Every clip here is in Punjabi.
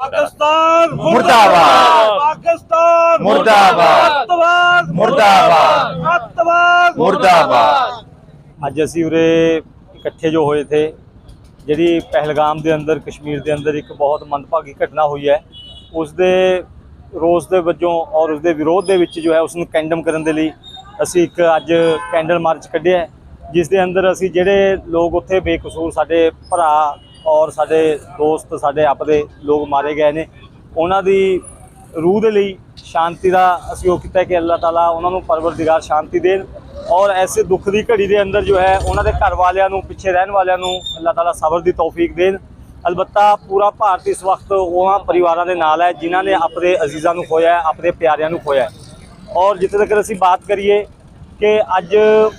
ਪਾਕਿਸਤਾਨ ਮੁਰਦਾਬਾਦ। ਪਾਕਿਸਤਾਨ ਮੁਰਦਾਬਾਦ। ਅੱਤਵਾਦ ਮੁਰਦਾਬਾਦ। ਅੱਤਵਾਦ ਮੁਰਦਾਬਾਦ ਅੱਜ ਅਸੀਂ ਉਰੇ ਇਕੱਠੇ ਜੋ ਹੋਏ ਥੇ ਜਿਹੜੀ ਪਹਿਲਗਾਮ ਦੇ ਅੰਦਰ ਕਸ਼ਮੀਰ ਦੇ ਅੰਦਰ ਇੱਕ ਬਹੁਤ ਮੰਦਭਾਗੀ ਘਟਨਾ ਹੋਈ ਹੈ ਉਸ ਦੇ ਰੋਸ ਦੇ ਵਜੋਂ ਔਰ ਉਸ ਦੇ ਵਿਰੋਧ ਦੇ ਵਿੱਚ ਜੋ ਹੈ ਉਸ ਨੂੰ ਕੈਂਡਮ ਕਰਨ ਦੇ ਲਈ ਅਸੀਂ ਇੱਕ ਅੱਜ ਕੈਂਡਲ ਮਾਰਚ ਕੱਢਿਆ ਜਿਸ ਦੇ ਅੰਦਰ ਅਸੀਂ ਜਿਹੜੇ ਲੋਕ ਉੱਥੇ ਬੇਕਸੂਰ ਸਾਡੇ ਭਰਾ ਔਰ ਸਾਡੇ ਦੋਸਤ, ਸਾਡੇ ਆਪਦੇ ਲੋਕ ਮਾਰੇ ਗਏ ਨੇ। ਉਹਨਾਂ ਦੀ ਰੂਹ ਦੇ ਲਈ ਸ਼ਾਂਤੀ ਦਾ ਅਸੀਂ ਉਹ ਕੀਤਾ ਕਿ ਅੱਲਾਹ ਤਾਲਾ ਉਹਨਾਂ ਨੂੰ ਪਰਵਰਦਿਗਾਰ ਸ਼ਾਂਤੀ ਦੇਣ ਔਰ ਐਸੇ ਦੁੱਖ ਦੀ ਘੜੀ ਦੇ ਅੰਦਰ ਜੋ ਹੈ ਉਹਨਾਂ ਦੇ ਘਰ ਵਾਲਿਆਂ ਨੂੰ, ਪਿੱਛੇ ਰਹਿਣ ਵਾਲਿਆਂ ਨੂੰ ਅੱਲਾਹ ਤਾਲਾ ਸਬਰ ਦੀ ਤੌਫੀਕ ਦੇਣ। ਅਲਬੱਤਾ ਪੂਰਾ ਭਾਰਤ ਇਸ ਵਕਤ ਉਹਨਾਂ ਪਰਿਵਾਰਾਂ ਦੇ ਨਾਲ ਹੈ ਜਿਨ੍ਹਾਂ ਨੇ ਆਪਣੇ ਅਜ਼ੀਜ਼ਾਂ ਨੂੰ ਖੋਇਆ ਆਪਣੇ ਪਿਆਰਿਆਂ ਨੂੰ ਖੋਇਆ ਔਰ ਜਿੱਥੇ ਤੱਕ ਅਸੀਂ ਬਾਤ ਕਰੀਏ ਕਿ ਅੱਜ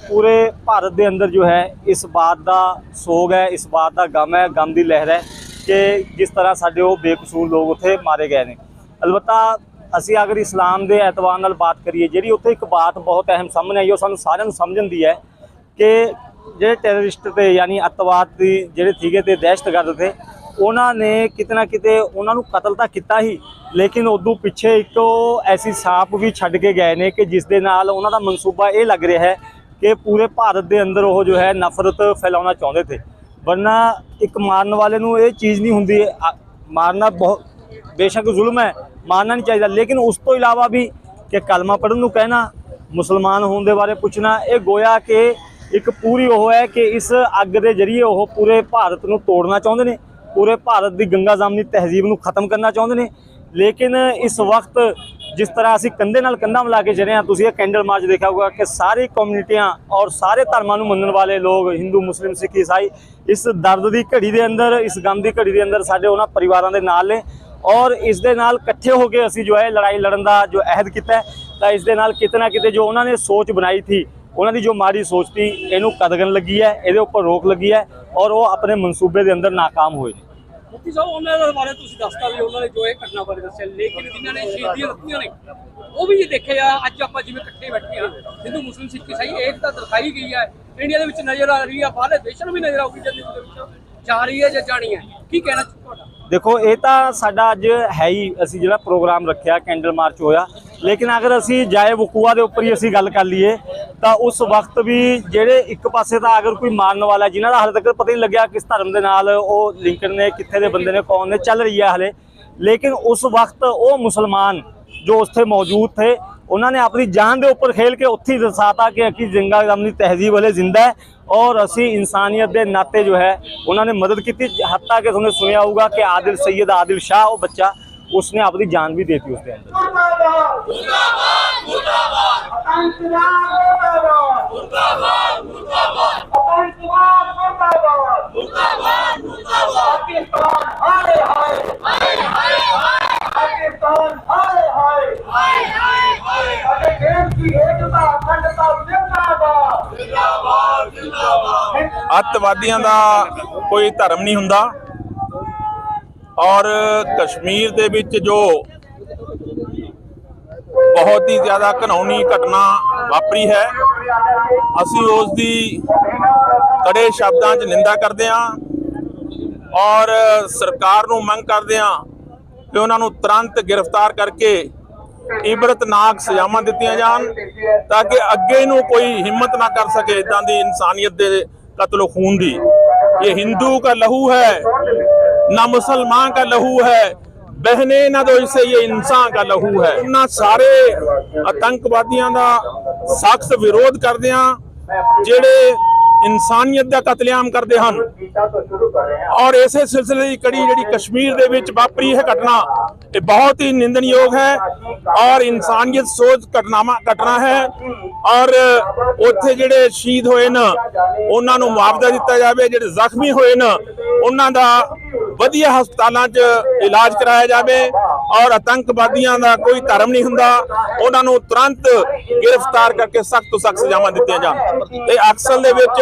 ਪੂਰੇ ਭਾਰਤ ਦੇ ਅੰਦਰ ਜੋ ਹੈ, ਇਸ ਬਾਤ ਦਾ ਸੋਗ ਹੈ, ਇਸ ਬਾਤ ਦਾ ਗਮ ਹੈ, ਗਮ ਦੀ ਲਹਿਰ ਹੈ ਕਿ ਜਿਸ ਤਰ੍ਹਾਂ ਸਾਡੇ ਉਹ ਬੇਕਸੂਰ ਲੋਕ ਉੱਥੇ ਮਾਰੇ ਗਏ ਨੇ। अलबत्ता ਅਸੀਂ ਅਗਰ ਇਸਲਾਮ ਦੇ ਐਤਵਾਰ ਨਾਲ ਬਾਤ ਕਰੀਏ, ਜਿਹੜੀ ਉੱਥੇ ਇੱਕ ਬਾਤ ਬਹੁਤ ਅਹਿਮ ਸਾਹਮਣੇ ਆਈ, ਉਹ ਸਾਨੂੰ ਸਾਰਿਆਂ ਨੂੰ ਸਮਝਣ ਦੀ ਹੈ ਕਿ ਜਿਹੜੇ ਟੈਰਰਿਸਟ ਤੇ ਯਾਨੀ ਅਤਵਾਦ ਦੀ ਜਿਹੜੇ ਸੀਗੇ ਤੇ ਦਹਿਸ਼ਤਗਰਦ ਤੇ ਉਹਨਾਂ ਨੇ ਕਿਤੇ ਨਾ ਕਿਤੇ ਉਹਨਾਂ ਨੂੰ ਕਤਲ ਤਾਂ ਕੀਤਾ ਹੀ, ਲੇਕਿਨ ਉਦੋਂ ਪਿੱਛੇ ਇੱਕ ਐਸੀ ਸਾਪ ਵੀ ਛੱਡ ਕੇ ਗਏ ਨੇ ਕਿ ਜਿਸ ਦੇ ਨਾਲ ਉਹਨਾਂ ਦਾ ਮਨਸੂਬਾ ਇਹ ਲੱਗ ਰਿਹਾ ਹੈ ਕਿ ਪੂਰੇ ਭਾਰਤ ਦੇ ਅੰਦਰ ਉਹ ਜੋ ਹੈ ਨਫ਼ਰਤ ਫੈਲਾਉਣਾ ਚਾਹੁੰਦੇ ਥੇ ਵਰਨਾ ਇੱਕ ਮਾਰਨ ਵਾਲੇ ਨੂੰ ਇਹ ਚੀਜ਼ ਨਹੀਂ ਹੁੰਦੀ ਅ- ਮਾਰਨਾ ਬਹੁਤ, ਬੇਸ਼ੱਕ ਜ਼ੁਲਮ ਹੈ, ਮਾਰਨਾ ਨਹੀਂ ਚਾਹੀਦਾ। ਲੇਕਿਨ ਉਸ ਤੋਂ ਇਲਾਵਾ ਵੀ ਕਿ ਕਲਮਾ ਪੜ੍ਹਨ ਨੂੰ ਕਹਿਣਾ, ਮੁਸਲਮਾਨ ਹੋਣ ਦੇ ਬਾਰੇ ਪੁੱਛਣਾ, ਇਹ ਗੋਇਆ ਕਿ ਇੱਕ ਪੂਰੀ ਉਹ ਹੈ ਕਿ ਇਸ ਅੱਗ ਦੇ ਜ਼ਰੀਏ ਉਹ ਪੂਰੇ ਭਾਰਤ ਨੂੰ ਤੋੜਨਾ ਚਾਹੁੰਦੇ ਨੇ। ਪੂਰੇ ਭਾਰਤ ਦੀ ਗੰਗਾ ਜਾਮਨੀ ਤਹਿਜ਼ੀਬ ਨੂੰ ਖਤਮ ਕਰਨਾ ਚਾਹੁੰਦੇ ਨੇ। ਲੇਕਿਨ ਇਸ ਵਕਤ ਜਿਸ ਤਰ੍ਹਾਂ ਅਸੀਂ ਕੰਧੇ ਨਾਲ ਕੰਧਾ ਮਿਲਾ ਕੇ ਚਲੇ ਹਾਂ, ਤੁਸੀਂ ਇਹ ਕੈਂਡਲ ਮਾਰਚ ਦੇਖਿਆ ਹੋਊਗਾ ਕਿ ਸਾਰੀ ਕਮਿਊਨਿਟੀਆਂ ਔਰ ਸਾਰੇ ਧਰਮਾਂ ਨੂੰ ਮੰਨਣ ਵਾਲੇ ਲੋਕ, ਹਿੰਦੂ, ਮੁਸਲਿਮ, ਸਿੱਖ, ਈਸਾਈ, ਇਸ ਦਰਦ ਦੀ ਘੜੀ ਦੇ ਅੰਦਰ, ਇਸ ਗਮ ਦੀ ਘੜੀ ਦੇ ਅੰਦਰ ਸਾਡੇ ਉਹਨਾਂ ਪਰਿਵਾਰਾਂ ਦੇ ਨਾਲ ਨੇ। ਔਰ ਇਸ ਦੇ ਨਾਲ ਇਕੱਠੇ ਹੋ ਕੇ ਅਸੀਂ ਜੋ ਹੈ ਲੜਾਈ ਲੜਨ ਦਾ ਜੋ ਅਹਿਦ ਕੀਤਾ ਤਾਂ ਇਸ ਦੇ ਨਾਲ ਕਿਤੇ ਨਾ ਕਿਤੇ ਜੋ ਉਹਨਾਂ ਨੇ ਸੋਚ ਬਣਾਈ ਸੀ ਉਹਨਾਂ ਦੀ ਜੋ ਮਾੜੀ ਸੋਚ ਥੀ ਇਹਨੂੰ ਕਦਗਨ ਲੱਗੀ ਹੈ ਇਹਦੇ ਉੱਪਰ ਰੋਕ ਲੱਗੀ ਹੈ ਔਰ ਉਹ ਆਪਣੇ ਮਨਸੂਬੇ ਦੇ ਅੰਦਰ ਨਾਕਾਮ ਹੋਏ ਨੇ। ਮੁਫਤੀ ਸਾਹਿਬ ਉਹਨਾਂ ਦੇ ਬਾਰੇ ਤੁਸੀਂ ਦੱਸਤਾ ਵੀ ਉਹਨਾਂ ਨੇ ਜੋ ਇਹ ਘਟਨਾ ਬਾਰੇ ਦੱਸਿਆ ਲੇਕਿਨ ਜਿਨ੍ਹਾਂ ਨੇ ਸ਼ਹੀਦੀਆਂ ਦਿੱਤੀਆਂ ਨੇ ਉਹ ਵੀ ਇਹ ਦੇਖਿਆ ਅੱਜ ਆਪਾਂ ਜਿਵੇਂ ਇਕੱਠੇ ਬੈਠੇ ਹਾਂ ਹਿੰਦੂ ਮੁਸਲਿਮ ਸਿੱਖ ਈਸਾਈ ਏਕਤਾ ਦਿਖਾਈ ਗਈ ਹੈ ਇੰਡੀਆ ਦੇ ਵਿੱਚ ਨਜ਼ਰ ਆ ਰਹੀ ਹੈ ਬਾਹਰਲੇ ਦੇਸ਼ਾਂ ਨੂੰ ਵੀ ਨਜ਼ਰ ਆਊਗੀ ਜਦ ਦੇ ਵਿੱਚ ਜਾ ਰਹੀ ਹੈ ਜਾਂ ਜਾਣੀ ਹੈ। ਕੀ ਕਹਿਣਾ ਤੁਹਾਡਾ? ਦੇਖੋ ਇਹ ਤਾਂ ਸਾਡਾ ਅੱਜ ਹੈ ਹੀ ਅਸੀਂ ਜਿਹੜਾ ਪ੍ਰੋਗਰਾਮ ਰੱਖਿਆ ਕੈਂਡਲ ਮਾਰਚ ਹੋਇਆ ਲੇਕਿਨ ਅਗਰ ਅਸੀਂ ਜਾਏ ਵਕੂਆ ਦੇ ਉੱਪਰ ਹੀ ਅਸੀਂ ਗੱਲ ਕਰ ਲਈਏ ਤਾਂ ਉਸ ਵਕਤ ਵੀ ਜਿਹੜੇ ਇੱਕ ਪਾਸੇ ਤਾਂ ਅਗਰ ਕੋਈ ਮਾਰਨ ਵਾਲਾ ਜਿਨ੍ਹਾਂ ਦਾ ਹਾਲੇ ਤੱਕ ਪਤਾ ਹੀ ਨਹੀਂ ਲੱਗਿਆ ਕਿਸ ਧਰਮ ਦੇ ਨਾਲ ਉਹ ਲਿੰਕਨ ਨੇ, ਕਿੱਥੇ ਦੇ ਬੰਦੇ ਨੇ, ਕੌਣ ਨੇ, ਚੱਲ ਰਹੀ ਹੈ ਹਲੇ। ਲੇਕਿਨ ਉਸ ਵਕਤ ਉਹ ਮੁਸਲਮਾਨ ਜੋ ਉੱਥੇ ਮੌਜੂਦ ਥੇ, ਉਹਨਾਂ ਨੇ ਆਪਣੀ ਜਾਨ ਦੇ ਉੱਪਰ ਖੇਲ ਕੇ ਉੱਥੇ ਹੀ ਦਰਸਾਤਾ ਕਿ ਅਕੀ ਜਿੰਗਾ ਗਮਨੀ ਤਹਿਜ਼ੀਬ ਹਲੇ ਜ਼ਿੰਦਾ ਹੈ ਔਰ ਅਸੀਂ ਇਨਸਾਨੀਅਤ ਦੇ ਨਾਤੇ ਜੋ ਹੈ, ਉਹਨਾਂ ਨੇ ਮਦਦ ਕੀਤੀ। ਹੱਤਾ ਕਿ ਤੁਹਾਨੂੰ ਸੁਣਿਆ ਹੋਊਗਾ ਕਿ ਆਦਿਲ ਸੈਯਦ ਆਦਿਲ ਸ਼ਾਹ ਉਹ ਬੱਚਾ ਉਸਨੇ ਆਪਣੀ ਜਾਨ ਵੀ ਦੇਤੀ ਉਸ ਦੇ ਅੰਦਰ ਅੱਤਵਾਦੀਆਂ ਦਾ ਕੋਈ ਧਰਮ ਨਹੀਂ ਹੁੰਦਾ। ਔਰ ਕਸ਼ਮੀਰ ਦੇ ਵਿੱਚ ਜੋ ਬਹੁਤ ਹੀ ਜ਼ਿਆਦਾ ਘਨੌਣੀ ਘਟਨਾ ਵਾਪਰੀ ਹੈ। ਅਸੀਂ ਉਸ ਦੀ ਕੜੇ ਸ਼ਬਦਾਂ 'ਚ ਨਿੰਦਾ ਕਰਦੇ ਹਾਂ ਔਰ ਸਰਕਾਰ ਨੂੰ ਮੰਗ ਕਰਦੇ ਹਾਂ ਕਿ ਉਹਨਾਂ ਨੂੰ ਤੁਰੰਤ ਗ੍ਰਿਫਤਾਰ ਕਰਕੇ ਇਬਰਤਨਾਕ ਸਜ਼ਾਵਾਂ ਦਿੱਤੀਆਂ ਜਾਣ ਤਾਂ ਕਿ ਅੱਗੇ ਨੂੰ ਕੋਈ ਹਿੰਮਤ ਨਾ ਕਰ ਸਕੇ ਇਦਾਂ ਦੀ ਇਨਸਾਨੀਅਤ ਦੇ ਕਤਲ ਖੂਨ ਦੀ। ਇਹ ਹਿੰਦੂ ਦਾ ਲਹੂ ਹੈ, ਨਾ ਮੁਸਲਮਾਨ ਦਾ ਲਹੂ ਹੈ ਬਹਿਨੇ ਇਹਨਾਂ ਦੋ ਇਸੇ ਇਹ ਇਨਸਾਨ ਦਾ ਲਹੂ ਹੈ। ਇਹਨਾਂ ਸਾਰੇ ਆਤੰਕਵਾਦੀਆਂ ਦਾ ਸਖਤ ਵਿਰੋਧ ਕਰਦੇ ਆ ਜਿਹੜੇ ਇਨਸਾਨੀਅਤ ਦਾ ਕਤਲੇਆਮ ਕਰਦੇ ਹਨ। ਔਰ ਇਸੇ ਸਿਲਸਿਲੇ ਦੀ ਕੜੀ ਜਿਹੜੀ ਕਸ਼ਮੀਰ ਦੇ ਵਿੱਚ ਵਾਪਰੀ ਹੈ ਘਟਨਾ, ਇਹ ਬਹੁਤ ਹੀ ਨਿੰਦਣਯੋਗ ਹੈ ਔਰ ਇਨਸਾਨੀਅਤ ਸੋਚ ਘਟਨਾਵਾਂ, ਘਟਨਾ ਹੈ। ਔਰ ਉੱਥੇ ਜਿਹੜੇ ਸ਼ਹੀਦ ਹੋਏ ਨੇ, ਉਹਨਾਂ ਨੂੰ ਮੁਆਵਜ਼ਾ ਦਿੱਤਾ ਜਾਵੇ, ਜਿਹੜੇ ਜ਼ਖਮੀ ਹੋਏ ਨੇ, ਉਹਨਾਂ ਦਾ ਵਧੀਆ ਹਸਪਤਾਲਾਂ 'ਚ ਇਲਾਜ ਕਰਾਇਆ ਜਾਵੇ ਔਰ ਆਤੰਕਵਾਦੀਆਂ ਦਾ ਕੋਈ ਧਰਮ ਨਹੀਂ ਹੁੰਦਾ, ਉਹਨਾਂ ਨੂੰ ਤੁਰੰਤ ਗ੍ਰਿਫਤਾਰ ਕਰਕੇ ਸਖਤ ਤੋਂ ਸਖਤ ਸਜ਼ਾਵਾਂ ਦਿੱਤੀਆਂ ਜਾਣ। ਤੇ ਅਕਸਰ ਦੇ ਵਿੱਚ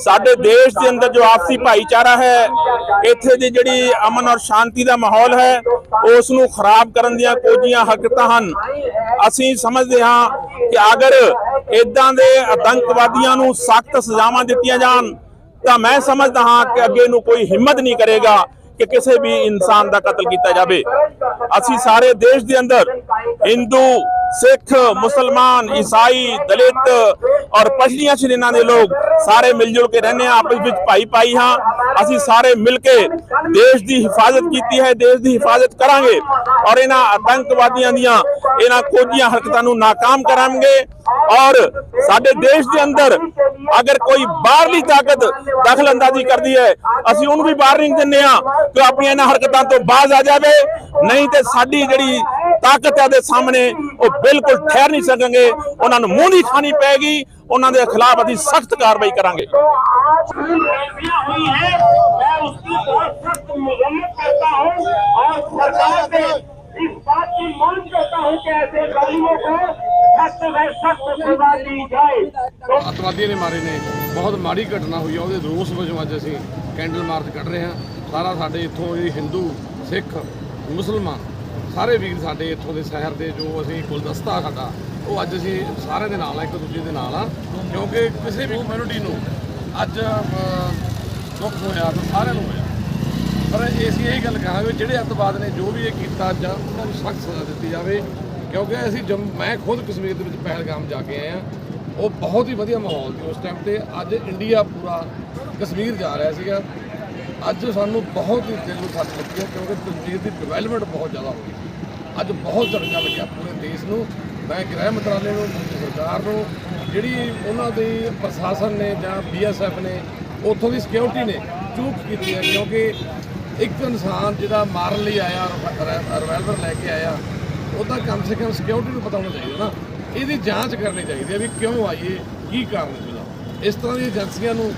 ਸਾਡੇ ਦੇਸ਼ ਦੇ ਅੰਦਰ ਜੋ ਆਪਸੀ ਭਾਈਚਾਰਾ ਹੈ, ਇੱਥੇ ਦੀ ਜਿਹੜੀ ਅਮਨ ਔਰ ਸ਼ਾਂਤੀ ਦਾ ਮਾਹੌਲ ਹੈ ਉਸ ਨੂੰ ਖਰਾਬ ਕਰਨ ਦੀਆਂ ਕੋਝੀਆਂ ਹਰਕਤਾਂ ਹਨ। ਅਸੀਂ ਸਮਝਦੇ ਹਾਂ ਕਿ ਅਗਰ ਇਦਾਂ ਦੇ ਆਤੰਕਵਾਦੀਆਂ ਨੂੰ ਸਖਤ ਸਜ਼ਾਵਾਂ ਦਿੱਤੀਆਂ ਜਾਣ, ਤਾਂ ਮੈਂ ਸਮਝਦਾ ਹਾਂ ਕਿ ਅੱਗੇ ਨੂੰ ਕੋਈ ਹਿੰਮਤ ਨਹੀਂ ਕਰੇਗਾ ਕਿ ਕਿਸੇ ਵੀ ਇਨਸਾਨ ਦਾ ਕਤਲ ਕੀਤਾ ਜਾਵੇ। ਅਸੀਂ ਸਾਰੇ ਦੇਸ਼ ਦੇ ਅੰਦਰ ਹਿੰਦੂ ਸਿੱਖ, ਮੁਸਲਮਾਨ, ਈਸਾਈ, ਦਲਿਤ ਔਰ ਪਛੜੀਆਂ ਸ਼੍ਰੇਣੀਆਂ ਦੇ ਲੋਕ ਸਾਰੇ ਮਿਲ ਜੁਲ ਕੇ ਰਹਿੰਦੇ ਹਾਂ, ਆਪਸ ਵਿੱਚ ਭਾਈ ਭਾਈ ਹਾਂ। ਅਸੀਂ ਸਾਰੇ ਮਿਲ ਕੇ ਦੇਸ਼ ਦੀ ਹਿਫਾਜ਼ਤ ਕੀਤੀ ਹੈ, ਦੇਸ਼ ਦੀ ਹਿਫਾਜ਼ਤ ਕਰਾਂਗੇ ਔਰ ਇਹਨਾਂ ਆਤੰਕਵਾਦੀਆਂ ਦੀਆਂ ਇਹਨਾਂ ਕੋਝੀਆਂ ਹਰਕਤਾਂ ਨੂੰ ਨਾਕਾਮ ਕਰਾਂਗੇ ਔਰ ਸਾਡੇ ਦੇਸ਼ ਦੇ ਅੰਦਰ ਅਗਰ ਕੋਈ ਬਾਹਰਲੀ ਤਾਕਤ ਦਖਲ ਅੰਦਾਜ਼ੀ ਕਰਦੀ ਹੈ, ਅਸੀਂ ਉਹਨੂੰ ਵੀ ਵਾਰਨਿੰਗ ਦਿੰਦੇ ਆ ਕਿ ਆਪਣੀਆਂ ਇਹਨਾਂ ਹਰਕਤਾਂ ਤੋਂ ਬਾਜ਼ ਆ ਜਾਵੇ। ਨਹੀਂ ਤੇ ਸਾਡੀ ਜਿਹੜੀ ਤਾਕਤਾਂ ਦੇ ਸਾਹਮਣੇ ਉਹ ਬਿਲਕੁਲ ਠਹਿਰ ਨਹੀਂ ਸਕਣਗੇ। ਉਹਨਾਂ ਨੂੰ ਮੂੰਹ ਨਹੀਂ ਖਾਣੀ ਪੈਗੀ ਉਹਨਾਂ ਦੇ ਖਿਲਾਫ ਅਸੀਂ ਸਖਤ ਕਾਰਵਾਈ ਕਰਾਂਗੇ। ਆਤਵਾਦੀਆਂ ਨੇ ਮਾਰੇ ਨੇ। ਬਹੁਤ ਮਾੜੀ ਘਟਨਾ ਹੋਈ ਆ ਉਹਦੇ ਰੋਸ ਵਜੋਂ ਅੱਜ ਅਸੀਂ ਕੈਂਡਲ ਮਾਰਚ ਕੱਢ ਰਹੇ ਹਾਂ। ਸਾਰਾ ਸਾਡੇ ਇੱਥੋਂ ਇਹ ਹਿੰਦੂ ਸਿੱਖ ਮੁਸਲਮਾਨ ਸਾਰੇ ਵੀਰ ਸਾਡੇ ਇੱਥੋਂ ਦੇ ਸ਼ਹਿਰ ਦੇ ਜੋ ਅਸੀਂ ਗੁਲਦਸਤਾ ਸਾਡਾ, ਉਹ ਅੱਜ ਅਸੀਂ ਸਾਰਿਆਂ ਦੇ ਨਾਲ ਆ, ਇੱਕ ਦੂਜੇ ਦੇ ਨਾਲ ਆ, ਕਿਉਂਕਿ ਕਿਸੇ ਵੀ ਕਮਿਊਨਿਟੀ ਨੂੰ ਅੱਜ ਦੁੱਖ ਹੋਇਆ ਤਾਂ ਸਾਰਿਆਂ ਨੂੰ ਹੋਇਆ। ਪਰ ਅਸੀਂ ਇਹ ਗੱਲ ਕਹਾਂਗੇ, ਜਿਹੜੇ ਅੱਤਵਾਦ ਨੇ ਜੋ ਵੀ ਇਹ ਕੀਤਾ ਜਾਂ ਉਹਨਾਂ ਨੂੰ ਸਖਤ ਸਜ਼ਾ ਦਿੱਤੀ ਜਾਵੇ, ਕਿਉਂਕਿ ਅਸੀਂ ਜੰਮ, ਮੈਂ ਖੁਦ ਕਸ਼ਮੀਰ ਦੇ ਵਿੱਚ ਪਹਿਲਗਾਮ ਜਾ ਕੇ ਆਇਆ, ਉਹ ਬਹੁਤ ਹੀ ਵਧੀਆ ਮਾਹੌਲ ਸੀ ਉਸ ਟਾਈਮ ਤੇ। ਅੱਜ ਇੰਡੀਆ ਪੂਰਾ ਕਸ਼ਮੀਰ ਜਾ ਰਿਹਾ ਸੀਗਾ। ਅੱਜ ਸਾਨੂੰ ਬਹੁਤ ਹੀ ਦਿਲ ਨੂੰ ਸੱਟ ਲੱਗੀ ਹੈ ਕਿਉਂਕਿ ਕਸ਼ਮੀਰ ਦੀ ਡਿਵੈਲਪਮੈਂਟ ਬਹੁਤ ਜ਼ਿਆਦਾ ਹੋ ਗਈ ਅੱਜ ਬਹੁਤ ਝਟਕਾ ਲੱਗਿਆ ਪੂਰੇ ਦੇਸ਼ ਨੂੰ। ਮੈਂ ਗ੍ਰਹਿ ਮੰਤਰਾਲੇ ਨੂੰ ਸਰਕਾਰ ਨੂੰ, ਜਿਹੜੀ ਉਹਨਾਂ ਦੇ ਪ੍ਰਸ਼ਾਸਨ ਨੇ ਜਾਂ ਬੀਐਸਐਫ ਨੇ, ਉੱਥੋਂ ਦੀ ਸਿਕਿਉਰਿਟੀ ਨੇ ਚੂਕ ਕੀਤੀ ਹੈ ਕਿਉਂਕਿ ਇੱਕ ਇਨਸਾਨ ਜਿਹੜਾ ਮਾਰਨ ਲਈ ਆਇਆ ਰਿਵਾਲਵਰ ਲੈ ਕੇ ਆਇਆ, ਉਹਦਾ ਕਮ ਸੇ ਕਮ ਸਿਕਿਉਰਿਟੀ ਨੂੰ ਪਤਾ ਹੋਣਾ ਚਾਹੀਦਾ ਨਾ। ਇਹਦੀ ਜਾਂਚ ਕਰਨੀ ਚਾਹੀਦੀ ਹੈ ਵੀ ਕਿਉਂ ਆਈਏ, ਕੀ ਕਾਰਨ ਸੀ ਇਸ ਤਰ੍ਹਾਂ ਦੀਆਂ ਏਜੰਸੀਆਂ ਨੂੰ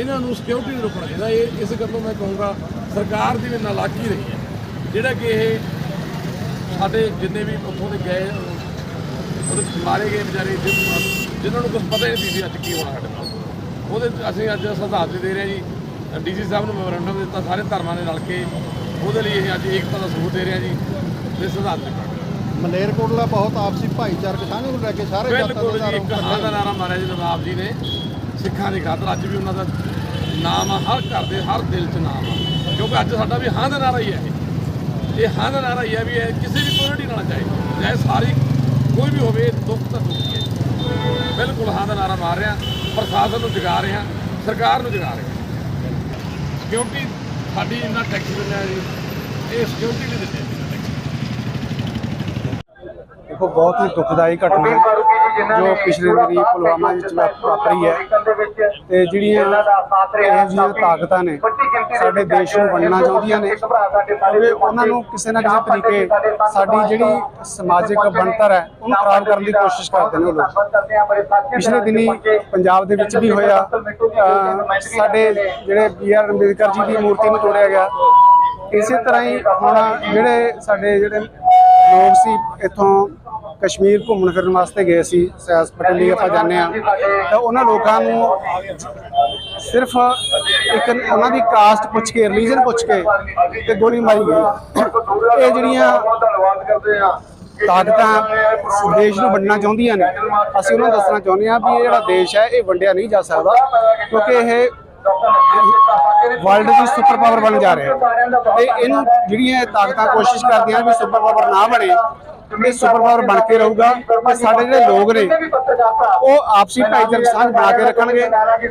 ਇਹਨਾਂ ਨੂੰ ਸਿਕਿਉਰਿਟੀ ਨੂੰ ਰੋਕਣਾ ਚਾਹੀਦਾ ਇਹ ਇਸ ਗੱਲੋਂ ਮੈਂ ਕਹੂੰਗਾ ਸਰਕਾਰ ਦੀ ਵੀ ਨਾਲਾਕੀ ਰਹੀ ਹੈ। ਜਿਹੜਾ ਕਿ ਇਹ ਸਾਡੇ ਜਿੰਨੇ ਵੀ ਉੱਥੋਂ ਦੇ ਗਏ ਉਹਦੇ ਮਾਰੇ ਗਏ ਵਿਚਾਰੇ ਜਿਨ- ਜਿਨ੍ਹਾਂ ਨੂੰ ਕੁਝ ਪਤਾ ਹੀ ਨਹੀਂ ਸੀ ਅੱਜ ਕੀ ਹੋਣਾ ਸਾਡੇ ਨਾਲ। ਉਹਦੇ ਅਸੀਂ ਅੱਜ ਸਿਧਾਂਤ ਦੇ ਰਹੇ ਹਾਂ ਜੀ। ਡੀਸੀ ਸਾਹਿਬ ਨੂੰ ਮੈਮੋਰੰਡਮ ਦਿੱਤਾ ਸਾਰੇ ਧਰਮਾਂ ਨੇ ਰਲ ਕੇ ਉਹਦੇ ਲਈ ਇਹ ਅੱਜ ਏਕਤਾ ਦਾ ਸਬੂਤ ਦੇ ਰਹੇ ਹਾਂ ਜੀ ਤੇ ਦੇ ਮਲੇਰਕੋਟਲਾ ਬਹੁਤ ਆਪਸੀ ਭਾਈਚਾਰਕ ਸਾਂਝ ਨੂੰ ਲੈ ਕੇ ਸਾਰੇ ਜਾਤਾਂ ਬਿਲਕੁਲ ਦੇ ਜੀ ਇੱਕ ਹਾਂ ਦਾ ਨਾਰਾ ਮਾਰਿਆ ਜੀ ਨਵਾਬ ਜੀ ਨੇ। ਸਿੱਖਾਂ ਦੀ ਖਾਤਰ ਅੱਜ ਵੀ ਉਹਨਾਂ ਦਾ ਨਾਮ ਆ, ਹਰ ਘਰ ਦੇ, ਹਰ ਦਿਲ 'ਚ ਨਾਮ ਆ। ਕਿਉਂਕਿ ਅੱਜ ਸਾਡਾ ਵੀ ਹਾਂ ਦਾ ਨਾਰਾ ਹੀ ਹੈ ਇਹ। ਇਹ ਹਾਂ ਦਾ ਨਾਰਾ ਹੀ ਹੈ ਵੀ ਇਹ ਕਿਸੇ ਵੀ ਕਮਿਊਨਿਟੀ ਨਾਲ ਚਾਹੇ ਚਾਹੇ ਸਾਰੀ ਕੋਈ ਵੀ ਹੋਵੇ, ਦੁੱਖ ਤਾਂ ਦੁੱਖ ਹੀ ਹੈ ਬਿਲਕੁਲ ਹਾਂ ਦਾ ਨਾਰਾ ਮਾਰ ਰਿਹਾ, ਪ੍ਰਸ਼ਾਸਨ ਨੂੰ ਜਗਾ ਰਿਹਾ, ਸਰਕਾਰ ਨੂੰ ਜਗਾ ਰਿਹਾ। ਸਿਕਿਉਰਿਟੀ ਸਾਡੀ ਇੰਨਾ ਟੈਕਸ ਦਿੰਦੇ ਆ ਜੀ, ਇਹ ਸਿਕਿਉਰਿਟੀ ਨਹੀਂ ਦਿੰਦੇ। ਦੇਖੋ, ਬਹੁਤ ਹੀ ਦੁਖਦਾਈ ਘਟਨਾ ਜੋ ਪਿਛਲੇ ਦਿਨੀ ਪੁਲਵਾਮਾ ਵਿੱਚ ਵਾਪ- ਵਾਪਰੀ ਹੈ ਤੇ ਜਿਹੜੀਆਂ ਇਹ ਜਿਹੀਆਂ ਤਾਕਤਾਂ ਨੇ ਸਾਡੇ ਦੇਸ਼ ਨੂੰ ਵੰਡਣਾ ਚਾਹੁੰਦੀਆਂ ਨੇ ਕਿਉਂਕਿ ਉਹਨਾਂ ਨੂੰ ਕਿਸੇ ਨਾ ਕਿਸੇ ਤਰੀਕੇ ਸਾਡੀ ਜਿਹੜੀ ਸਮਾਜਿਕ ਬਣਤਰ ਹੈ ਉਹਨੂੰ ਖਰਾਬ ਕਰਨ ਦੀ ਕੋਸ਼ਿਸ਼ ਕਰਦੇ ਨੇ ਉਹ ਲੋਕ ਪਿਛਲੇ ਦਿਨੀ ਪੰਜਾਬ ਦੇ ਵਿੱਚ ਵੀ ਹੋਇਆ ਸਾਡੇ ਜਿਹੜੇ ਬੀ ਆਰ ਅੰਬੇਦਕਰ ਜੀ ਦੀ ਮੂਰਤੀ ਨੂੰ ਤੋੜਿਆ ਗਿਆ ਇਸੇ ਤਰ੍ਹਾਂ ਹੀ ਹੁਣ ਜਿਹੜੇ ਸਾਡੇ ਜਿਹੜੇ ਲੋਕ ਸੀ ਇੱਥੋਂ ਕਸ਼ਮੀਰ ਘੁੰਮਣ ਫਿਰਨ ਵਾਸਤੇ ਗਏ ਸੀ, ਸੈਰ ਸਪਾਟੇ ਲਈ ਆਪਾਂ ਜਾਂਦੇ ਆ ਤਾਂ ਉਹਨਾਂ ਲੋਕਾਂ ਨੂੰ ਸਿਰਫ ਇੱਕ ਉਹਨਾਂ ਦੀ ਕਾਸਟ ਪੁੱਛ ਕੇ ਰਿਲੀਜਨ ਪੁੱਛ ਕੇ ਤੇ ਗੋਲੀ ਮਾਰੀ ਗਈ। ਇਹ ਜਿਹੜੀਆਂ ਤਾਕਤਾਂ ਦੇਸ਼ ਨੂੰ ਵੰਡਣਾ ਚਾਹੁੰਦੀਆਂ ਨੇ, ਅਸੀਂ ਉਹਨਾਂ ਨੂੰ ਦੱਸਣਾ ਚਾਹੁੰਦੇ ਹਾਂ ਵੀ ਇਹ ਜਿਹੜਾ ਦੇਸ਼ ਹੈ, ਇਹ ਵੰਡਿਆ ਨਹੀਂ ਜਾ ਸਕਦਾ ਕਿਉਂਕਿ ਇਹ ਵਰਲਡ ਦੀ ਸੁਪਰ ਪਾਵਰ ਬਣ ਜਾ ਰਿਹਾ ਹੈ। ਤੇ ਇਹਨੂੰ ਜਿਹੜੀਆਂ ਤਾਕਤਾਂ ਕੋਸ਼ਿਸ਼ ਕਰਦੀਆਂ ਵੀ ਸੁਪਰ ਪਾਵਰ ਨਾ ਬਣੇ ਇਹ ਸੁਪਰ ਪਾਵਰ ਬਣ ਕੇ ਰਹੂਗਾ, ਤੇ ਸਾਡੇ ਜਿਹੜੇ ਲੋਕ ਨੇ, ਉਹ ਆਪਸੀ ਭਾਈਚਾਰਕ ਸਾਂਝ ਬਣਾ ਕੇ ਰੱਖਣਗੇ।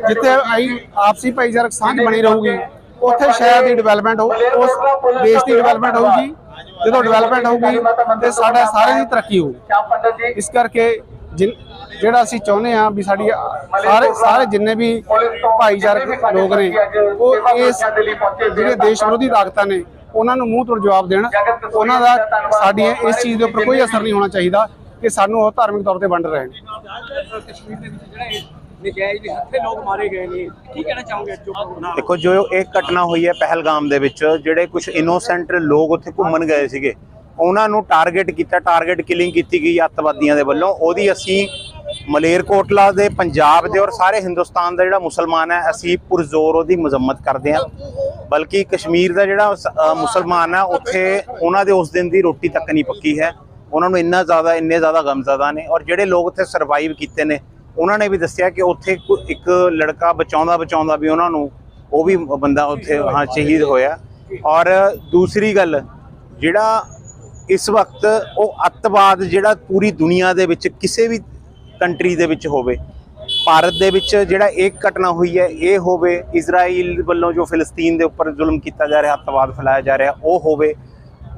ਜਿੱਥੇ ਆਈ ਆਪਸੀ ਭਾਈਚਾਰਕ ਸਾਂਝ ਬਣੀ ਰਹੂਗੀ, ਉੱਥੇ ਸ਼ਹਿਰ ਦੀ ਡਿਵੈਲਪਮੈਂਟ ਹੋ ਉਸ ਦੇਸ਼ ਦੀ ਡਿਵੈਲਪਮੈਂਟ ਹੋਊਗੀ, ਜਦੋਂ ਡਿਵੈਲਪਮੈਂਟ ਹੋਊਗੀ, ਤੇ ਸਾਡਾ ਸਾਰਿਆਂ ਦੀ ਤਰੱਕੀ ਹੋਊਗੀ। ਇਸ ਕਰਕੇ ਜਿਨ ਜਿਹੜਾ ਅਸੀਂ ਚਾਹੁੰਦੇ ਹਾਂ ਵੀ ਸਾਡੀ ਸਾਰੇ ਸਾਰੇ ਜਿੰਨੇ ਵੀ ਭਾਈਚਾਰਕ ਲੋਕ ਨੇ, ਉਹ ਇਸ ਜਿਹੜੇ ਦੇਸ਼ ਵਿਰੋਧੀ ਤਾਕਤਾਂ ਨੇ ਉਹਨਾਂ ਨੂੰ ਮੂੰਹ ਤੋੜ ਜਵਾਬ ਦੇਣ। ਉਹਨਾਂ ਦਾ ਸਾਡੀਆਂ ਇਸ ਚੀਜ਼ ਦੇ ਉੱਪਰ ਕੋਈ ਅਸਰ ਨਹੀਂ ਹੋਣਾ ਚਾਹੀਦਾ ਕਿ ਸਾਨੂੰ ਉਹ ਧਾਰਮਿਕ ਤੌਰ ਤੇ ਵੰਡ ਰਹੇ ਨੇ। ਕਸ਼ਮੀਰ ਦੇ ਵਿੱਚ ਜਿਹੜੇ ਨਜਾਇਜ਼ ਦੇ ਹੱਥੇ ਲੋਕ ਮਾਰੇ ਗਏ ਨੇ ਕੀ ਕਹਿਣਾ ਚਾਹੋਗੇ ਅੱਜ ਜੋ ਦੇਖੋ ਜੋ ਇਹ ਘਟਨਾ ਹੋਈ ਹੈ ਪਹਿਲਗਾਮ ਦੇ ਵਿੱਚ ਜਿਹੜੇ ਕੁਝ ਇਨੋਸੈਂਟ ਲੋਕ ਉੱਥੇ ਘੁੰਮਣ ਗਏ ਸੀਗੇ ਉਹਨਾਂ ਨੂੰ ਟਾਰਗੇਟ ਕੀਤਾ ਟਾਰਗੇਟ ਕਿਲਿੰਗ ਕੀਤੀ ਗਈ ਅੱਤਵਾਦੀਆਂ ਦੇ ਵੱਲੋਂ। ਉਹਦੀ ਅਸੀਂ ਮਲੇਰਕੋਟਲਾ ਦੇ ਪੰਜਾਬ ਦੇ ਔਰ ਸਾਰੇ ਹਿੰਦੁਸਤਾਨ ਦਾ ਜਿਹੜਾ ਮੁਸਲਮਾਨ ਹੈ ਅਸੀਂ ਪੁਰਜ਼ੋਰ ਉਹਦੀ ਮਜ਼ੰਮਤ ਕਰਦੇ ਹਾਂ। ਬਲਕਿ ਕਸ਼ਮੀਰ ਦਾ ਜਿਹੜਾ ਸ- ਮੁਸਲਮਾਨ ਹੈ ਉੱਥੇ ਉਹਨਾਂ ਦੇ ਉਸ ਦਿਨ ਦੀ ਰੋਟੀ ਤੱਕ ਨਹੀਂ ਪੱਕੀ ਹੈ। ਉਹਨਾਂ ਨੂੰ ਇੰਨਾ ਜ਼ਿਆਦਾ, ਇੰਨੇ ਜ਼ਿਆਦਾ ਗਮਜ਼ਦਾ ਨੇ ਔਰ ਜਿਹੜੇ ਲੋਕ ਉੱਥੇ ਸਰਵਾਈਵ ਕੀਤੇ ਨੇ, ਉਹਨਾਂ ਨੇ ਵੀ ਦੱਸਿਆ ਕਿ ਉੱਥੇ ਕੋ- ਇੱਕ ਲੜਕਾ ਬਚਾਉਂਦਾ ਬਚਾਉਂਦਾ ਵੀ ਉਹਨਾਂ ਨੂੰ, ਉਹ ਵੀ ਬੰਦਾ ਉੱਥੇ, ਹਾਂ, ਸ਼ਹੀਦ ਹੋਇਆ। ਔਰ ਦੂਸਰੀ ਗੱਲ, ਜਿਹੜਾ ਇਸ ਵਕਤ ਉਹ ਅੱਤਵਾਦ ਜਿਹੜਾ ਪੂਰੀ ਦੁਨੀਆ ਦੇ ਵਿੱਚ ਕਿਸੇ ਵੀ ਕੰਟਰੀ ਦੇ ਵਿੱਚ ਹੋਵੇ ਭਾਰਤ ਦੇ ਵਿੱਚ ਜਿਹੜਾ ਇੱਕ ਘਟਨਾ ਹੋਈ ਹੈ, ਇਹ ਹੋਵੇ ਇਜ਼ਰਾਈਲ ਵੱਲੋਂ ਜੋ ਫਿਲਸਤੀਨ ਦੇ ਉੱਪਰ ਜ਼ੁਲਮ ਕੀਤਾ ਜਾ ਰਿਹਾ, ਅੱਤਵਾਦ ਫੈਲਾਇਆ ਜਾ ਰਿਹਾ, ਉਹ ਹੋਵੇ,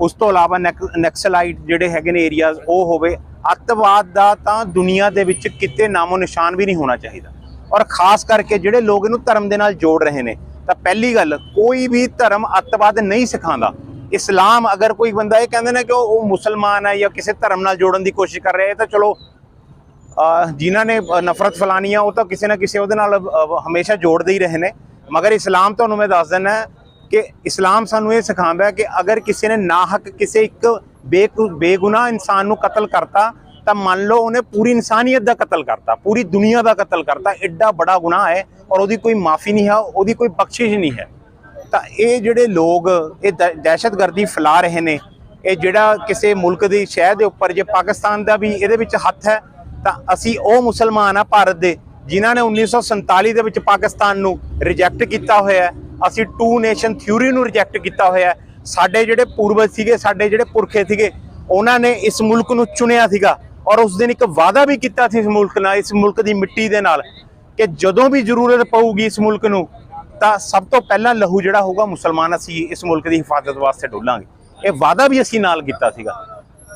ਉਸ ਤੋਂ ਇਲਾਵਾ ਨੈਕ- ਨਕਸਲਾਈਟ ਜਿਹੜੇ ਹੈਗੇ ਨੇ ਏਰੀਆਜ਼, ਉਹ ਹੋਵੇ, ਅੱਤਵਾਦ ਦਾ ਤਾਂ ਦੁਨੀਆ ਦੇ ਵਿੱਚ ਕਿਤੇ ਨਾਮੋ ਨਿਸ਼ਾਨ ਵੀ ਨਹੀਂ ਹੋਣਾ ਚਾਹੀਦਾ। ਔਰ ਖਾਸ ਕਰਕੇ ਜਿਹੜੇ ਲੋਕ ਇਹਨੂੰ ਧਰਮ ਦੇ ਨਾਲ ਜੋੜ ਰਹੇ ਨੇ, ਤਾਂ ਪਹਿਲੀ ਗੱਲ, ਕੋਈ ਵੀ ਧਰਮ ਅੱਤਵਾਦ ਨਹੀਂ ਸਿਖਾਉਂਦਾ। ਇਸਲਾਮ ਅਗਰ ਕੋਈ ਬੰਦਾ ਇਹ ਕਹਿੰਦੇ ਨੇ ਕਿ ਉਹ ਮੁਸਲਮਾਨ ਹੈ ਜਾਂ ਕਿਸੇ ਧਰਮ ਨਾਲ ਜੋੜਨ ਦੀ ਕੋਸ਼ਿਸ਼ ਕਰ ਰਿਹਾ ਹੈ ਤਾਂ ਚਲੋ ਜਿਨ੍ਹਾਂ ਨੇ ਨਫ਼ਰਤ ਫੈਲਾਨੀ ਆ, ਉਹ ਤਾਂ ਕਿਸੇ ਨਾ ਕਿਸੇ ਉਹਦੇ ਨਾਲ ਹਮੇਸ਼ਾ ਜੋੜਦੇ ਹੀ ਰਹੇ ਨੇ। ਮਗਰ ਇਸਲਾਮ, ਤੁਹਾਨੂੰ ਮੈਂ ਦੱਸ ਦਿੰਦਾ, ਕਿ ਇਸਲਾਮ ਸਾਨੂੰ ਇਹ ਸਿਖਾਉਂਦਾ ਹੈ ਕਿ ਅਗਰ ਕਿਸੇ ਨੇ ਨਾਹਕ, ਕਿਸੇ ਇੱਕ ਬੇਗੁਨਾਹ ਇਨਸਾਨ ਨੂੰ ਕਤਲ ਕਰਤਾ, ਤਾਂ ਮੰਨ ਲਓ ਉਹਨੇ ਪੂਰੀ ਇਨਸਾਨੀਅਤ ਦਾ ਕਤਲ ਕਰਤਾ, ਪੂਰੀ ਦੁਨੀਆ ਦਾ ਕਤਲ ਕਰਤਾ ਐਡਾ ਬੜਾ ਗੁਨਾਹ ਹੈ ਔਰ ਉਹਦੀ ਕੋਈ ਮਾਫੀ ਨਹੀਂ ਹੈ, ਉਹਦੀ ਕੋਈ ਬਖਸ਼ਿਸ਼ ਨਹੀਂ ਹੈ। ਤਾਂ ਇਹ ਜਿਹੜੇ ਲੋਕ, ਇਹ ਦਹਿਸ਼ਤਗਰਦੀ ਫੈਲਾ ਰਹੇ ਨੇ, ਇਹ ਜਿਹੜਾ ਕਿਸੇ ਮੁਲਕ ਦੀ ਸ਼ਹਿ ਦੇ ਉੱਪਰ, ਜੇ ਪਾਕਿਸਤਾਨ ਦਾ ਵੀ ਇਹਦੇ ਵਿੱਚ ਹੱਥ ਹੈ ਤਾਂ ਅਸੀਂ ਉਹ ਮੁਸਲਮਾਨ ਆ ਭਾਰਤ ਦੇ, ਜਿਨ੍ਹਾਂ ਨੇ 1947 ਦੇ ਵਿੱਚ ਪਾਕਿਸਤਾਨ ਨੂੰ ਰਿਜੈਕਟ ਕੀਤਾ ਹੋਇਆ ਹੈ। ਅਸੀਂ ਟੂ ਨੇਸ਼ਨ ਥਿਊਰੀ ਨੂੰ ਰਿਜੈਕਟ ਕੀਤਾ ਹੋਇਆ ਹੈ। ਸਾਡੇ ਜਿਹੜੇ ਪੂਰਵਜ ਸੀਗੇ, ਸਾਡੇ ਜਿਹੜੇ ਪੁਰਖੇ ਸੀਗੇ, ਉਹਨਾਂ ਨੇ ਇਸ ਮੁਲਕ ਨੂੰ ਚੁਣਿਆ ਸੀਗਾ ਔਰ ਉਸ ਦਿਨ ਇੱਕ ਵਾਅਦਾ ਵੀ ਕੀਤਾ ਸੀ ਇਸ ਮੁਲਕ ਨਾਲ, ਇਸ ਮੁਲਕ ਦੀ ਮਿੱਟੀ ਦੇ ਨਾਲ ਕਿ ਜਦੋਂ ਵੀ ਜ਼ਰੂਰਤ ਪਊਗੀ ਇਸ ਮੁਲਕ ਨੂੰ, ਤਾਂ ਸਭ ਤੋਂ ਪਹਿਲਾਂ ਲਹੂ ਜਿਹੜਾ ਹੋਊਗਾ ਮੁਸਲਮਾਨ ਅਸੀਂ ਇਸ ਮੁਲਕ ਦੀ ਹਿਫਾਜ਼ਤ ਵਾਸਤੇ ਡੋਲਾਂਗੇ। ਇਹ ਵਾਅਦਾ ਵੀ ਅਸੀਂ ਨਾਲ ਕੀਤਾ ਸੀਗਾ।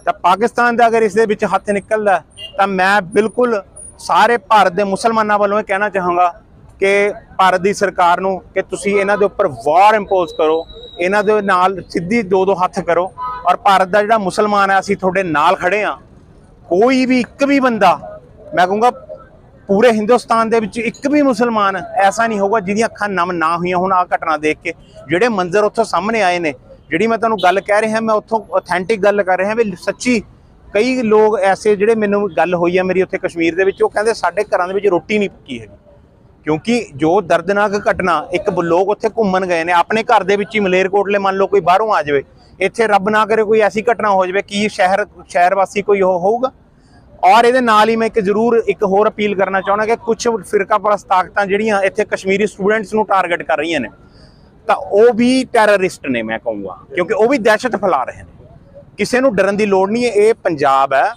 ਤਾਂ ਪਾਕਿਸਤਾਨ ਦਾ ਅਗਰ ਇਸ ਦੇ ਵਿੱਚ ਹੱਥ ਨਿਕਲਦਾ ਤਾਂ ਮੈਂ ਬਿਲਕੁਲ ਸਾਰੇ ਭਾਰਤ ਦੇ ਮੁਸਲਮਾਨਾਂ ਵੱਲੋਂ ਇਹ ਕਹਿਣਾ ਚਾਹਾਂਗਾ ਕਿ ਭਾਰਤ ਦੀ ਸਰਕਾਰ ਨੂੰ ਕਿ ਤੁਸੀਂ ਇਹਨਾਂ ਦੇ ਉੱਪਰ ਵਾਰ ਇੰਪੋਜ਼ ਕਰੋ, ਇਹਨਾਂ ਦੇ ਨਾਲ ਸਿੱਧੀ ਦੋ ਦੋ ਹੱਥ ਕਰੋ ਔਰ ਭਾਰਤ ਦਾ ਜਿਹੜਾ ਮੁਸਲਮਾਨ ਹੈ, ਅਸੀਂ ਤੁਹਾਡੇ ਨਾਲ ਖੜੇ ਆ ਕੋਈ ਵੀ ਇੱਕ ਵੀ ਬੰਦਾ, ਮੈਂ ਕਹੂੰਗਾ ਪੂਰੇ ਹਿੰਦੁਸਤਾਨ ਦੇ ਵਿੱਚ ਇੱਕ ਵੀ ਮੁਸਲਮਾਨ ਐਸਾ ਨਹੀਂ ਹੋਊਗਾ ਜਿਹਦੀਆਂ ਅੱਖਾਂ ਨਮ ਨਾ ਹੋਈਆਂ ਹੁਣ ਆ ਘਟਨਾ ਦੇਖ ਕੇ। ਜਿਹੜੇ ਮੰਜ਼ਰ ਉੱਥੋਂ ਸਾਹਮਣੇ ਆਏ ਨੇ, ਜਿਹੜੀ ਮੈਂ ਤੁਹਾਨੂੰ ਗੱਲ ਕਹਿ ਰਿਹਾ, ਮੈਂ ਉੱਥੋਂ ਆਥੈਂਟਿਕ ਗੱਲ ਕਰ ਰਿਹਾ ਵੀ ਸੱਚੀ ਕਈ ਲੋਕ ਐਸੇ ਜਿਹੜੇ ਮੈਨੂੰ ਗੱਲ ਹੋਈ ਹੈ ਮੇਰੀ ਉੱਥੇ ਕਸ਼ਮੀਰ ਦੇ ਵਿੱਚ, ਉਹ ਕਹਿੰਦੇ ਸਾਡੇ ਘਰਾਂ ਦੇ ਵਿੱਚ ਰੋਟੀ ਨਹੀਂ ਪੱਕੀ ਹੈਗੀ। ਕਿਉਂਕਿ ਜੋ ਦਰਦਨਾਕ ਘਟਨਾ, ਇੱਕ ਲੋਕ ਉੱਥੇ ਘੁੰਮਣ ਗਏ ਨੇ, ਆਪਣੇ ਘਰ ਦੇ ਵਿੱਚ ਹੀ ਮਲੇਰਕੋਟਲੇ ਮੰਨ ਲਓ ਕੋਈ ਬਾਹਰੋਂ ਆ ਜਾਵੇ, ਇੱਥੇ ਰੱਬ ਨਾ ਕਰੇ ਕੋਈ ਐਸੀ ਘਟਨਾ ਹੋ ਜਾਵੇ, ਕੀ ਸ਼ਹਿਰ ਸ਼ਹਿਰ ਵਾਸੀ ਕੋਈ ਉਹ ਹੋਊਗਾ? ਔਰ ਇਹਦੇ ਨਾਲ ਹੀ ਮੈਂ ਇੱਕ ਜ਼ਰੂਰ ਇੱਕ ਹੋਰ ਅਪੀਲ ਕਰਨਾ ਚਾਹੁੰਦਾ ਕਿ ਕੁਝ ਫਿਰਕਾ ਪ੍ਰਸਤ ਤਾਕਤਾਂ ਜਿਹੜੀਆਂ ਇੱਥੇ ਕਸ਼ਮੀਰੀ ਸਟੂਡੈਂਟਸ ਨੂੰ ਟਾਰਗੇਟ ਕਰ ਰਹੀਆਂ ਨੇ, ਤਾਂ ਉਹ ਵੀ ਟੈਰਰਿਸਟ ਨੇ ਮੈਂ ਕਹੂੰਗਾ, ਕਿਉਂਕਿ ਉਹ ਵੀ ਦਹਿਸ਼ਤ ਫੈਲਾ ਰਹੇ ਨੇ। ਕਿਸੇ ਨੂੰ ਡਰਨ ਦੀ ਲੋੜ ਨਹੀਂ ਹੈ, ਇਹ ਪੰਜਾਬ ਹੈ।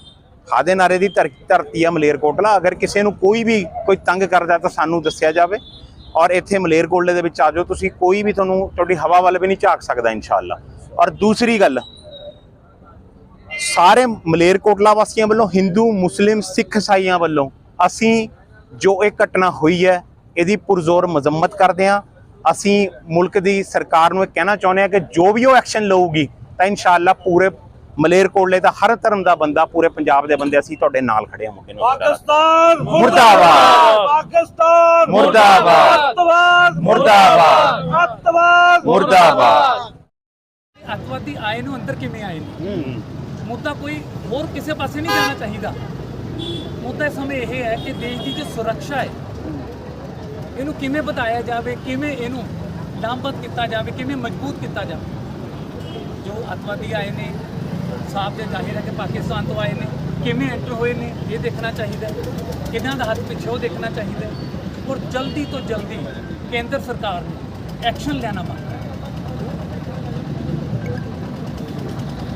ਖਾਦੇ ਨਾਰੇ ਦੀ ਧਰ- ਧਰਤੀ ਆ ਮਲੇਰਕੋਟਲਾ। ਅਗਰ ਕਿਸੇ ਨੂੰ ਕੋਈ ਵੀ ਕੋਈ ਤੰਗ ਕਰਦਾ ਤਾਂ ਸਾਨੂੰ ਦੱਸਿਆ ਜਾਵੇ। ਔਰ ਇੱਥੇ ਮਲੇਰਕੋਟਲੇ ਦੇ ਵਿੱਚ ਆ ਜਾਓ। ਤੁਸੀਂ ਕੋਈ ਵੀ ਤੁਹਾਨੂੰ, ਤੁਹਾਡੀ ਹਵਾ ਵੱਲ ਵੀ ਨਹੀਂ ਝਾਕ ਸਕਦਾ, ਇਨਸ਼ਾਅੱਲਾ। ਔਰ ਦੂਸਰੀ ਗੱਲ, ਸਾਰੇ ਮਲੇਰਕੋਟਲਾ ਵਾਸੀਆਂ ਵੱਲੋਂ, ਹਿੰਦੂ, ਮੁਸਲਿਮ, ਸਿੱਖ ਇਸਾਈਆਂ ਵੱਲੋਂ ਅਸੀਂ ਜੋ ਇਹ ਘਟਨਾ ਹੋਈ ਹੈ, ਇਹਦੀ ਪੁਰਜ਼ੋਰ ਮਜ਼ੰਮਤ ਕਰਦੇ ਹਾਂ। ਅਸੀਂ ਮੁਲਕ ਦੀ ਸਰਕਾਰ ਨੂੰ ਇਹ ਕਹਿਣਾ ਚਾਹੁੰਦੇ ਹਾਂ ਕਿ ਜੋ ਵੀ ਉਹ ਐਕਸ਼ਨ ਲਊਗੀ, ਤਾਂ ਇਨਸ਼ਾਅੱਲਾ ਪੂਰੇ ਮਲੇਰਕੋਟਲੇ ਦਾ ਹਰ ਧਰਮ ਦਾ ਬੰਦਾ ਪੂਰੇ ਪੰਜਾਬ ਦੇ ਬੰਦੇ ਅਸੀਂ ਤੁਹਾਡੇ ਨਾਲ ਖੜੇ ਹਾਂ ਨੂੰ ਪਾਕਿਸਤਾਨ ਮੁਰਦਾਬਾਦ। ਪਾਕਿਸਤਾਨ ਮੁਰਦਾਬਾਦ। ਅੱਤਵਾਦ ਮੁਰਦਾਬਾਦ। ਅੱਤਵਾਦ ਮੁਰਦਾਬਾਦ। ਅੱਤਵਾਦੀ ਆਏ ਨੂੰ ਅੰਦਰ ਕਿਵੇਂ ਆਏ ਨੇ? ਮੁੱਦਾ ਕੋਈ ਹੋਰ ਕਿਸੇ ਪਾਸੇ ਨਹੀਂ ਜਾਣਾ ਚਾਹੀਦਾ। ਮੁੱਦਾ ਇਸ ਸਮੇਂ ਇਹ ਹੈ ਕਿ ਦੇਸ਼ ਦੀ ਜੋ ਸੁਰੱਖਿਆ ਹੈ ਇਹਨੂੰ ਕਿਵੇਂ ਵਧਾਇਆ ਜਾਵੇ ਕਿਵੇਂ ਇਹਨੂੰ ਲਾਮਬੱਧ ਕੀਤਾ ਜਾਵੇ ਕਿਵੇਂ ਮਜ਼ਬੂਤ ਕੀਤਾ ਜਾਵੇ। ਜੋ ਅੱਤਵਾਦੀ ਆਏ ਨੇ ਸਾਫ਼ ਤੇ ਜ਼ਾਹਿਰ ਹੈ ਕਿ ਪਾਕਿਸਤਾਨ ਤੋਂ ਆਏ ਨੇ, ਕਿਵੇਂ ਐਂਟਰ ਹੋਏ ਨੇ, ਇਹ ਦੇਖਣਾ ਚਾਹੀਦਾ ਹੈ। ਕਿਹਨਾਂ ਦਾ ਹੱਥ ਪਿੱਛੇ, ਉਹ ਦੇਖਣਾ ਚਾਹੀਦਾ ਔਰ ਜਲਦੀ ਤੋਂ ਜਲਦੀ ਕੇਂਦਰ ਸਰਕਾਰ ਨੂੰ ਐਕਸ਼ਨ ਲੈਣਾ ਪੈਂਦਾ